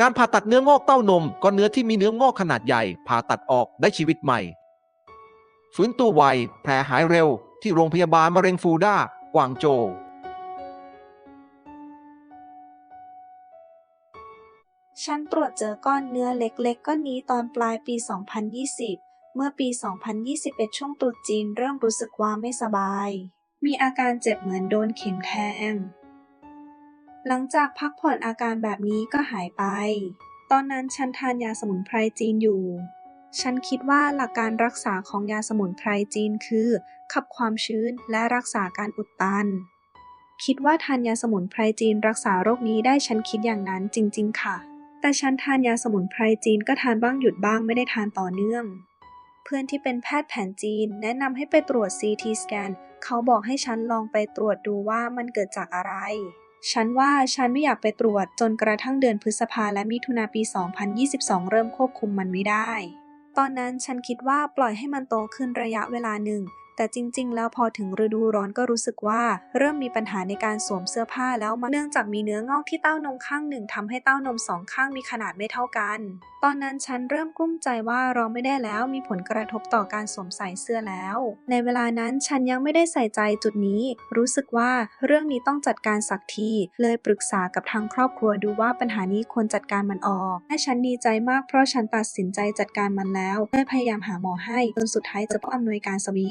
การผ่าตัดเนื้องอกเต้านมก็เนื้อที่มีเนื้องอกขนาดใหญ่ผ่าตัดออกได้ชีวิตใหม่ ฟื้นตัวไวแผลหายเร็ว ที่โรงพยาบาลมะเร็งฟูด้ากวางโจวฉันตรวจเจอก้อนเนื้อเล็กๆก้อนนี้ตอนปลายปี 2020 เมื่อปี 2021 ช่วงตรุษจีนเริ่มรู้สึกว่าไม่สบาย มีอาการเจ็บเหมือนโดนเข็มแทง หลังจากพักผ่อนอาการแบบนี้ก็หายไป ตอนนั้นฉันทานยาสมุนไพรจีนอยู่ ฉันคิดว่าหลักการรักษาของยาสมุนไพรจีนคือ ขับความชื้นและรักษาการอุดตัน คิดว่าทานยาสมุนไพรจีนรักษาโรคนี้ได้ฉันคิดอย่างนั้นจริง ๆ ค่ะ แต่ฉันทานยาสมุนไพรจีนก็ทานบ้างหยุดบ้างไม่ได้ทานต่อเนื่อง เพื่อนที่เป็นแพทย์แผนจีนแนะนำให้ไปตรวจ CT สแกนเขาบอกให้ฉันลองไปตรวจดูว่ามันเกิดจากอะไร ฉันว่าฉันไม่อยากไปตรวจจนกระทั่งเดือนพฤษภาและมิถุนาปี 2022 เริ่มควบคุมมันไม่ได้ ตอนนั้นฉันคิดว่าปล่อยให้มันโตขึ้นระยะเวลาหนึ่ง แต่จริง ๆ แล้วพอถึงฤดูร้อนก็รู้สึกว่า เริ่มมีปัญหาในการสวมเสื้อผ้าแล้วมาเนื่องจากมีเนื้องอกที่เต้านมข้างหนึ่งทำให้เต้านมสองข้างมีขนาดไม่เท่ากันตอนนั้นฉันเริ่มกลุ้มใจว่าเราไม่ได้แล้วมีผลกระทบต่อการสวมใส่เสื้อแล้ว ในเวลานั้นฉันยังไม่ได้ใส่ใจจุดนี้ รู้สึกว่าเรื่องนี้ต้องจัดการสักที เลยปรึกษากับทางครอบครัวดูว่าปัญหานี้ควรจัดการมันออกและฉันดีใจมากเพราะฉันตัดสินใจจัดการมันแล้วได้พยายามหาหมอให้จนสุดท้ายเจอผู้อำนวยการสวี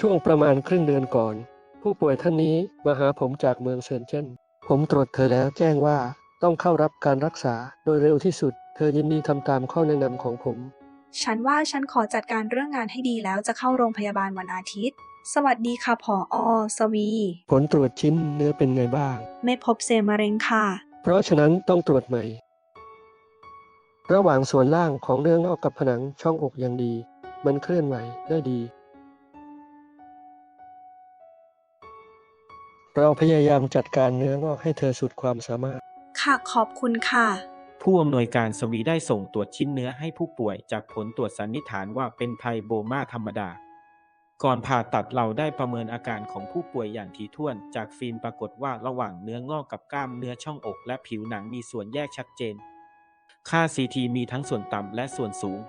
ช่วงประมาณครึ่งเดือนก่อน ผู้ป่วยท่านนี้มาหาผมจากเมืองเซินเจิ้นผมตรวจเธอแล้วแจ้งว่าต้องเข้ารับการรักษาโดยเร็วที่สุด เธอยินดีทำตามข้อแนะนำของผม ฉันว่าฉันขอจัดการเรื่องงานให้ดีแล้วจะเข้าโรงพยาบาลวันอาทิตย์ สวัสดีค่ะผออสวี ผลตรวจชิ้นเนื้อเป็นไงบ้าง ไม่พบเซลล์มะเร็งค่ะ เพราะฉะนั้นต้องตรวจใหม่ ระหว่างส่วนล่างของเนื้องอกกับผนังช่องอกยังดี มันเคลื่อนไหวได้ดี เราพยายามจัดการเนื้องอกให้เธอสุดความสามารถ ค่ะขอบคุณค่ะ ผู้อำนวยการสวีได้ส่งตรวจชิ้นเนื้อให้ผู้ป่วยจากผลตรวจสันนิษฐานว่าเป็นไทโบมาธรรมดา ก่อนผ่าตัดเราได้ประเมินอาการของผู้ป่วยอย่างถี่ถ้วน จากฟิล์มปรากฏว่าระหว่างเนื้องอกกับกล้ามเนื้อช่องอกและผิวหนังมีส่วนแยกชัดเจน ค่า CT มีทั้งส่วนต่ำและส่วนสูง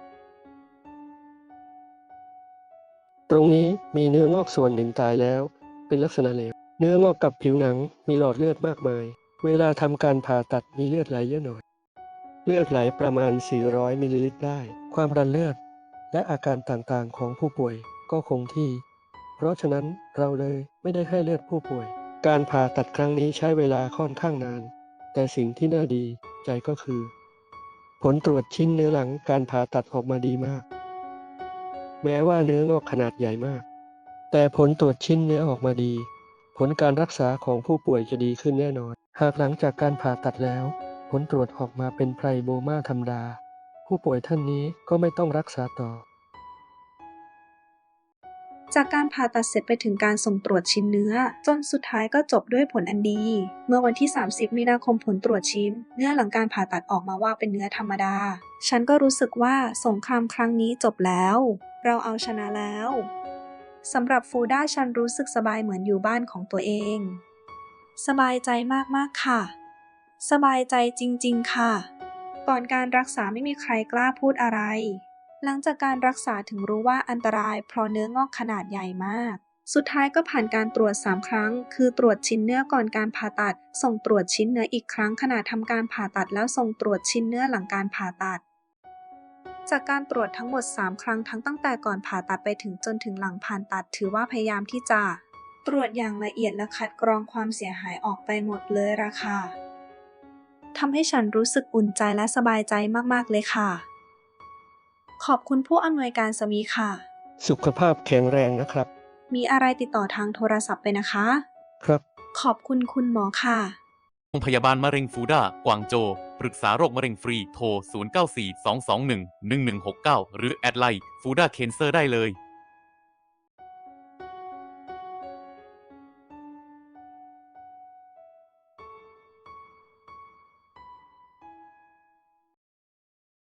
ตรงนี้มีเนื้องอกส่วนหนึ่งตายแล้ว เป็นลักษณะเหลว เนื้องอกกับผิวหนังมีหลอดเลือดมากมาย เวลาทำการผ่าตัดมีเลือดไหลเยอะหน่อย เลือดไหลประมาณ 400 มิลลิลิตรได้ ความดันเลือด และอาการต่างๆของผู้ป่วยก็คงที่ เพราะฉะนั้นเราเลยไม่ได้ให้เลือดผู้ป่วย การผ่าตัดครั้งนี้ใช้เวลาค่อนข้างนาน แต่สิ่งที่น่าดีใจก็คือ ผลตรวจชิ้นเนื้อหลังการผ่าตัดออกมาดีมาก แม้ว่าเนื้องอกขนาดใหญ่มาก แต่ผลตรวจชิ้นเนื้อออกมาดี ผลการรักษาของผู้ป่วยจะดีขึ้นแน่นอน หากหลังจากการผ่าตัดแล้ว ผลตรวจออกมาเป็นไพรโบมาธรรมดา ผู้ป่วยท่านนี้ก็ไม่ต้องรักษาต่อ จากการผ่าตัดเสร็จไปถึงการส่งตรวจชิ้นเนื้อ จนสุดท้ายก็จบด้วยผลอันดี เมื่อวันที่ 30 มีนาคมผลตรวจชิ้น เนื้อหลังการผ่าตัดออกมาว่าเป็นเนื้อธรรมดา ฉันก็รู้สึกว่าสงครามครั้งนี้จบแล้ว เราเอาชนะแล้วสำหรับฟูด้าฉันรู้สึกสบายเหมือนอยู่บ้านของตัวเอง สบายใจมากๆค่ะ สบายใจจริง ๆ ค่ะ ก่อนการรักษาไม่มีใครกล้าพูดอะไร หลังจากการรักษาถึงรู้ว่าอันตรายเพราะเนื้องอกขนาดใหญ่มาก สุดท้ายก็ผ่านการตรวจ 3 ครั้ง คือตรวจชิ้นเนื้อก่อนการผ่าตัด ส่งตรวจชิ้นเนื้ออีกครั้งขณะทำการผ่าตัด แล้วส่งตรวจชิ้นเนื้อหลังการผ่าตัด จากการตรวจทั้งหมด 3 ครั้งทั้งตั้งแต่ก่อนผ่าตัดไปถึงจนถึงหลังผ่าตัด ถือว่าพยายามที่จะ ตรวจอย่างละเอียดและคัดกรองความเสียหายออกไปหมดเลยราคา ทำให้ฉันรู้สึกอุ่นใจและสบายใจมากๆเลยค่ะ ขอบคุณผู้อำนวยการสวีค่ะ สุขภาพแข็งแรงนะครับ มีอะไรติดต่อทางโทรศัพท์ไปนะคะ ครับ ขอบคุณคุณหมอค่ะ โรงพยาบาลมะเร็งฟูด้ากวางโจวปรึกษาโรคมะเร็งฟรีโทร 0942211169 หรือแอดไลน์ฟูด้าเคนเซอร์ได้เลย